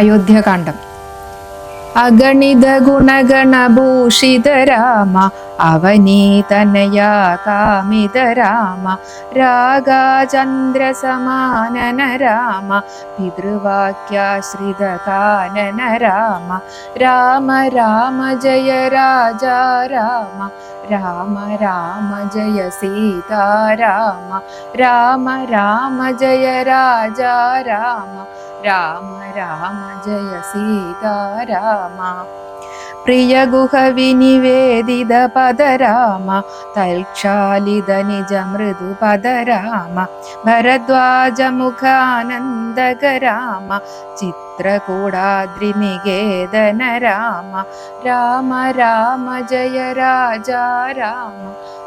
अयोध्याकाण्डम् अगणितगुणगणभूषित राम अवनीतनया कामित राम रागाचन्द्रसमानन राम पितृवाक्याश्रितकानन राम राम राम जय राजा राम राम राम जय सीता राम राम राम जय राजा राम രാമ രാമ ജയ സീതാരാമ പ്രിയ ഗുഹ വിനിവേദിത പദരാമ തൽക്ഷാലിത നിജ മൃദു പദരാമ ഭരദ്വാജ മുഖാനന്ദക രാമ ചിത്രകൂടാദ്രി നികേതന രാമ രാമ രാമ ജയ രാജ രാമ.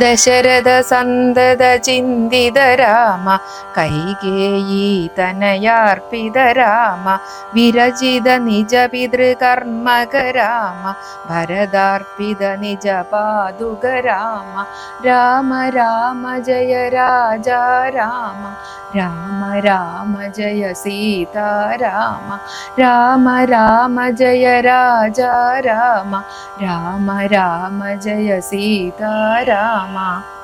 ദശരഥ സന്തത ചിന്തിത രാമ കൈകേയീ തനയാർപ്പിത രാമ വിരചിത നിജ പിതൃകർമ്മക രാമ ഭരതാർപ്പിത നിജ പാതുക രാമ രാമ രാമ ജയ രാജ രാമ രാമ രാമ ജയ സീതാരാമ രാമ രാമ ജയ രാജ രാമ രാമ രാമ ജയ 来了妈。